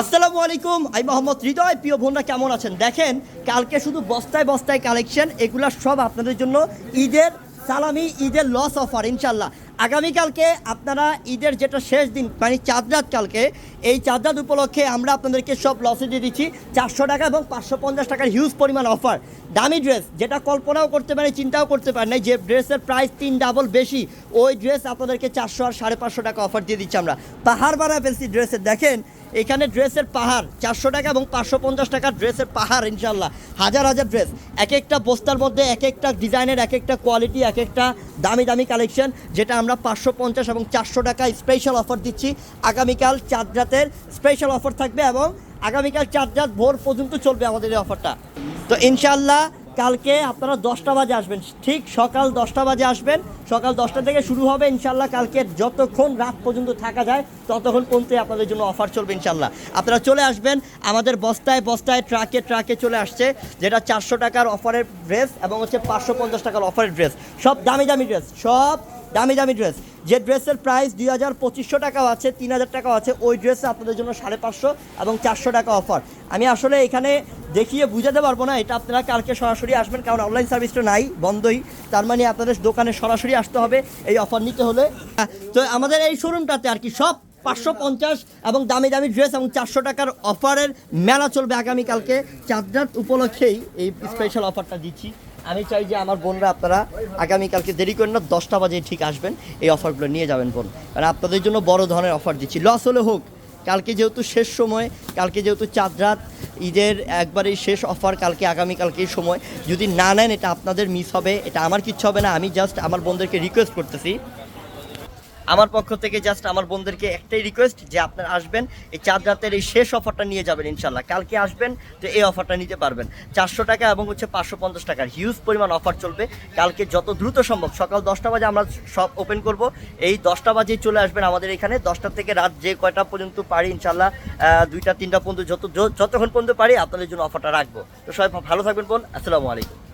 আসসালামু আলাইকুম, আমি মোহাম্মদ হৃদয়। প্রিয় বোনরা, কেমন আছেন? দেখেন, কালকে শুধু বস্তায় বস্তায় কালেকশন, এগুলা সব আপনাদের জন্য ঈদের সালামি, ঈদের লস অফার ইনশাল্লাহ আগামীকালকে আপনারা ঈদের যেটা শেষ দিন মানে চাঁদ রাত কালকে, এই চাঁদ রাত উপলক্ষে আমরা আপনাদেরকে সব লসে দিয়ে দিচ্ছি চারশো টাকা এবং পাঁচশো পঞ্চাশ টাকার হিউজ পরিমাণ অফার দামি ড্রেস যেটা কল্পনাও করতে পারে চিন্তাও করতে পারেন না যে ড্রেসের প্রাইস তিন ডাবল বেশি, ওই ড্রেস আপনাদেরকে চারশো আর সাড়ে পাঁচশো টাকা অফার দিয়ে দিচ্ছি আমরা। পাহাড় বানায় ফেলছি ড্রেসের দেখেন এখানে ড্রেসের পাহাড়, চারশো টাকা এবং পাঁচশো পঞ্চাশ টাকার ড্রেসের পাহাড় ইনশাল্লাহ হাজার হাজার ড্রেস এক একটা বস্তার মধ্যে এক একটা ডিজাইনের এক একটা কোয়ালিটি এক একটা দামি দামি কালেকশন, যেটা আমরা পাঁচশো পঞ্চাশ এবং চারশো টাকা স্পেশাল অফার দিচ্ছি। আগামীকাল চাঁদ রাতের স্পেশাল অফার থাকবে এবং আগামীকাল চার রাত ভোর পর্যন্ত চলবে আমাদের এই অফারটা তো ইনশাল্লাহ কালকে আপনারা দশটা বাজে আসবেন। ঠিক সকাল দশটা বাজে আসবেন। সকাল দশটা থেকে শুরু হবে ইনশাল্লাহ কালকে যতক্ষণ রাত পর্যন্ত থাকা যায়, ততক্ষণ পর্যন্ত আপনাদের জন্য অফার চলবে ইনশাল্লাহ আপনারা চলে আসবেন, আমাদের বস্তায় বস্তায় ট্রাকে ট্রাকে চলে আসছে, যেটা চারশো টাকার অফারের ড্রেস এবং হচ্ছে পাঁচশো পঞ্চাশ টাকার অফারের ড্রেস সব দামি দামি ড্রেস সব দামি দামি ড্রেস যে ড্রেসের প্রাইস দুই হাজার পঁচিশশো টাকাও আছে, তিন হাজার টাকাও আছে, ওই ড্রেসে আপনাদের জন্য সাড়ে পাঁচশো এবং চারশো টাকা অফার আমি আসলে এখানে দেখিয়ে বুঝাতে পারব না, এটা আপনারা কালকে সরাসরি আসবেন, কারণ অনলাইন সার্ভিসটা নাই, বন্ধই। তার মানে আপনাদের দোকানে সরাসরি আসতে হবে, এই অফার নিতে হলে। তো আমাদের এই শোরুমটাতে আর কি সব পাঁচশো পঞ্চাশ এবং দামি দামি ড্রেস এবং চারশো টাকার অফারের মেলা চলবে আগামীকালকে। চাঁদরাত উপলক্ষেই এই স্পেশাল অফারটা দিচ্ছি। আমি চাই যে আমার বোনরা আপনারা আগামীকালকে দেরি করেন না, দশটা বাজে ঠিক আসবেন, এই অফারগুলো নিয়ে যাবেন বোন। কারণ আপনাদের জন্য বড় ধরনের অফার দিচ্ছি। লস হলে হোক, কালকে যেহেতু শেষ সময়, কালকে যেহেতু চাঁদ রাত, ঈদের একবারেই শেষ অফার কালকে আগামীকালকেই সময়। যদি না নেন, এটা আপনাদের মিস হবে, এটা আমার কিচ্ছু হবে না, আমি জাস্ট আমার বোনদেরকে রিকোয়েস্ট করতেছি। আমার পক্ষ থেকে জাস্ট আমার বোনদেরকে একটাই রিকোয়েস্ট যে আপনারা আসবেন, এই চাঁদ রাতের এই শেষ অফারটা নিয়ে যাবেন ইনশাল্লাহ কালকে আসবেন তো এই অফারটা নিতে পারবেন। চারশো টাকা এবং হচ্ছে পাঁচশো পঞ্চাশ টাকার হিউজ পরিমাণ অফার চলবে। কালকে যত দ্রুত সম্ভব, সকাল দশটা বাজে আমরা সব ওপেন করব। এই দশটা বাজেই চলে আসবেন আমাদের এখানে। দশটা থেকে রাত যে কয়টা পর্যন্ত পারি ইনশাল্লাহ দুইটা, তিনটা পর্যন্ত যত যতক্ষণ পর্যন্ত পারি আপনাদের জন্য অফারটা রাখব। তো সবাই ভালো থাকবেন বোন। আসসালামু আলাইকুম।